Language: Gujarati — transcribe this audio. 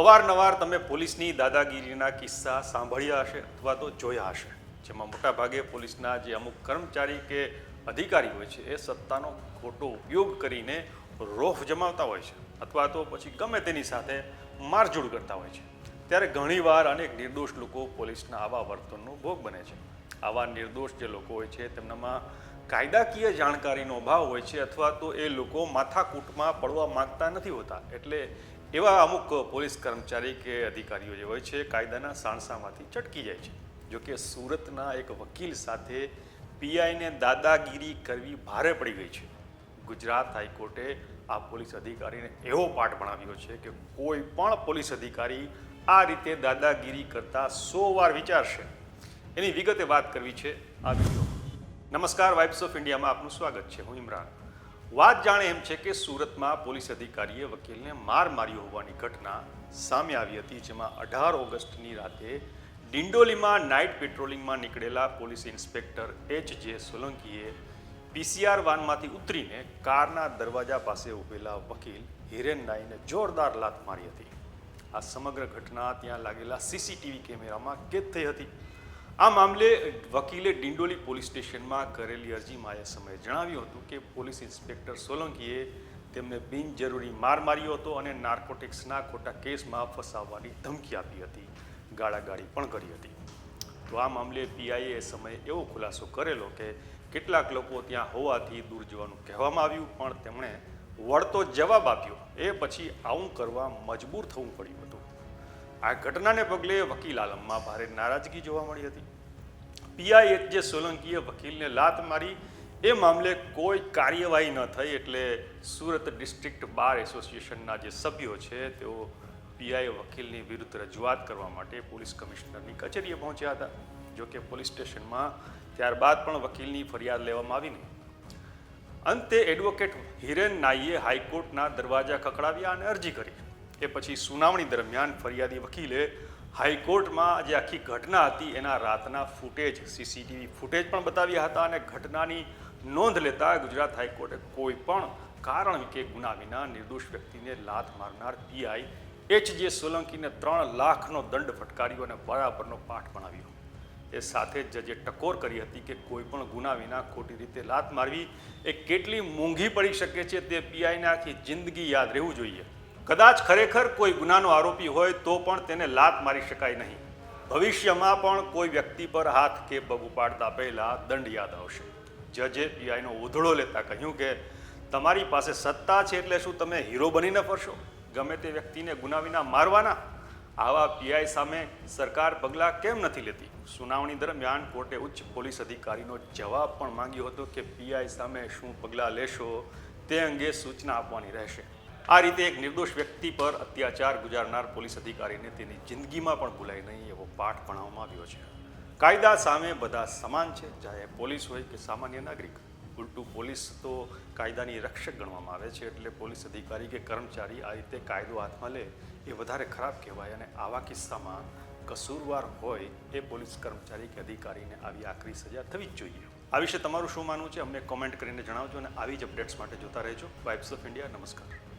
અવારનવાર તમે પોલીસની દાદાગીરીના કિસ્સા સાંભળ્યા હશે અથવા તો જોયા હશે. જેમાં મોટાભાગે પોલીસના જે અમુક કર્મચારી કે અધિકારી હોય છે, એ સત્તાનો ખોટો ઉપયોગ કરીને રોફ જમાવતા હોય છે અથવા તો પછી ગમે તેની સાથે મારઝૂડ કરતા હોય છે. ત્યારે ઘણીવાર અનેક નિર્દોષ લોકો પોલીસના આવા વર્તનનો ભોગ બને છે. આવા નિર્દોષ જે લોકો હોય છે, તેમનામાં કાયદાકીય જાણકારીનો અભાવ હોય છે અથવા તો એ લોકો માથાકૂટમાં પડવા માંગતા નથી હોતા. એટલે એવા અમુક પોલીસ કર્મચારી કે અધિકારીઓ જે હોય છે, કાયદાના સાણસામાંથી ચટકી જાય છે. જોકે સુરતના એક વકીલ સાથે પીઆઈને દાદાગીરી કરવી ભારે પડી ગઈ છે. ગુજરાત હાઈકોર્ટે આ પોલીસ અધિકારીને એવો પાઠ ભણાવ્યો છે કે કોઈ પણ પોલીસ અધિકારી આ રીતે દાદાગીરી કરતા સો વાર વિચારશે. એની વિગતે વાત કરવી છે આ વીડિયો. નમસ્કાર વાઇબ્સ ઓફ ઇન્ડિયામાં આપનું સ્વાગત છે. હું ઇમરાન. વાત જાણે એમ છે કે સુરતમાં પોલીસ અધિકારીએ વકીલને માર માર્યો હોવાની ઘટના સામે આવી હતી, જેમાં અઢાર ઓગસ્ટની રાતે ડિંડોલીમાં નાઇટ પેટ્રોલિંગમાં નીકળેલા પોલીસ ઇન્સ્પેક્ટર એચ જે સોલંકીએ પીસીઆર વાનમાંથી ઉતરીને કારના દરવાજા પાસે ઊભેલા વકીલ હિરેન નાઈને જોરદાર લાત મારી હતી. આ સમગ્ર ઘટના ત્યાં લાગેલા સીસીટીવી કેમેરામાં કેદ થઈ હતી. આ મામલે વકીલે ડિંડોલી પોલીસ સ્ટેશનમાં કરેલી અરજીમાં એ સમયે જણાવ્યું હતું કે પોલીસ ઇન્સ્પેક્ટર સોલંકીએ તેમને બિનજરૂરી માર માર્યો હતો અને નાર્કોટિક્સના ખોટા કેસમાં ફસાવવાની ધમકી આપી હતી, ગાળાગાળી પણ કરી હતી. તો આ મામલે પીઆઈએ એ સમયે એવો ખુલાસો કરેલો કે કેટલાક લોકો ત્યાં હોવાથી દૂર જવાનું કહેવામાં આવ્યું, પણ તેમણે વળતો જવાબ આપ્યો. એ પછી આવું કરવા મજબૂર થવું પડ્યું હતું. આ ઘટનાને પગલે વકીલ આલમમાં ભારે નારાજગી જોવા મળી હતી. પીઆઈ એચ જે સોલંકીએ વકીલને લાત મારી, એ મામલે કોઈ કાર્યવાહી ન થઈ એટલે સુરત ડિસ્ટ્રિક્ટ બાર એસોસિએશનના જે સભ્યો છે, તેઓ પીઆઈ વકીલની વિરુદ્ધ રજૂઆત કરવા માટે પોલીસ કમિશનરની કચેરીએ પહોંચ્યા હતા જોકે પોલીસ સ્ટેશનમાં ત્યારબાદ પણ વકીલની ફરિયાદ લેવામાં આવી નહીં. અંતે એડવોકેટ હિરેન નાઈએ હાઈકોર્ટના દરવાજા ખખડાવ્યા અને અરજી કરી. એ પછી સુનાવણી દરમિયાન ફરિયાદી વકીલે હાઈકોર્ટમાં જે આખી ઘટના હતી, એના રાતના ફૂટેજ, સીસીટીવી ફૂટેજ પણ બતાવ્યા હતા અને ઘટનાની નોંધ લેતા ગુજરાત હાઈકોર્ટે કોઈ પણ કારણ કે ગુના વિના નિર્દોષ વ્યક્તિને લાત મારનાર પીઆઈ એચ જે સોલંકીને ત્રણ લાખનો દંડ ફટકાર્યો અને બરાબરનો પાઠ ભણાવ્યો. એ સાથે જજે ટકોર કરી હતી કે કોઈ પણ ગુના વિના ખોટી રીતે લાત મારવી એ કેટલી મોંઘી પડી શકે છે તે પીઆઈને આખી જિંદગી યાદ રહેવું જોઈએ. કદાચ ખરેખર કોઈ ગુનાનો આરોપી હોય તો પણ તેને લાત મારી શકાય નહીં. ભવિષ્યમાં પણ કોઈ વ્યક્તિ પર હાથ કે પગ ઉપાડતા પહેલા દંડ યાદ આવશે. જજે પીઆઈનો ઉધડો લેતા કહ્યું કે, તમારી પાસે સત્તા છે એટલે શું તમે હીરો બનીને ફરશો? ગમે તે વ્યક્તિને ગુના વિના મારવાના? આવા પીઆઈ સામે સરકાર પગલાં કેમ નથી લેતી? સુનાવણી દરમિયાન કોર્ટે ઉચ્ચ પોલીસ અધિકારીનો જવાબ પણ માંગ્યો હતો કે, પીઆઈ સામે શું પગલાં લેશો તે અંગે સૂચના આપવાની રહેશે. આ રીતે એક નિર્દોષ વ્યક્તિ પર અત્યાચાર ગુજારનાર પોલીસ અધિકારીને તેની જિંદગીમાં પણ ભૂલાય નહીં એવો પાઠ ભણાવવામાં આવ્યો છે. કાયદા સામે બધા સમાન છે ચાહે પોલીસ હોય કે સામાન્ય નાગરિક. ઉલટું પોલીસ તો કાયદાની રક્ષક ગણવામાં આવે છે, એટલે પોલીસ અધિકારી કે કર્મચારી આ રીતે કાયદો હાથમાં લે એ વધારે ખરાબ કહેવાય અને આવા કિસ્સામાં કસૂરવાર હોય એ પોલીસ કર્મચારી કે અધિકારીને આવી આકરી સજા થવી જ જોઈએ. આ વિશે તમારું શું માનવું છે? અમને કોમેન્ટ કરીને જણાવજો અને આવી જ અપડેટ્સ માટે જોતા રહેજો. વાઇબ્સ ઓફ ઇન્ડિયા નમસ્કાર.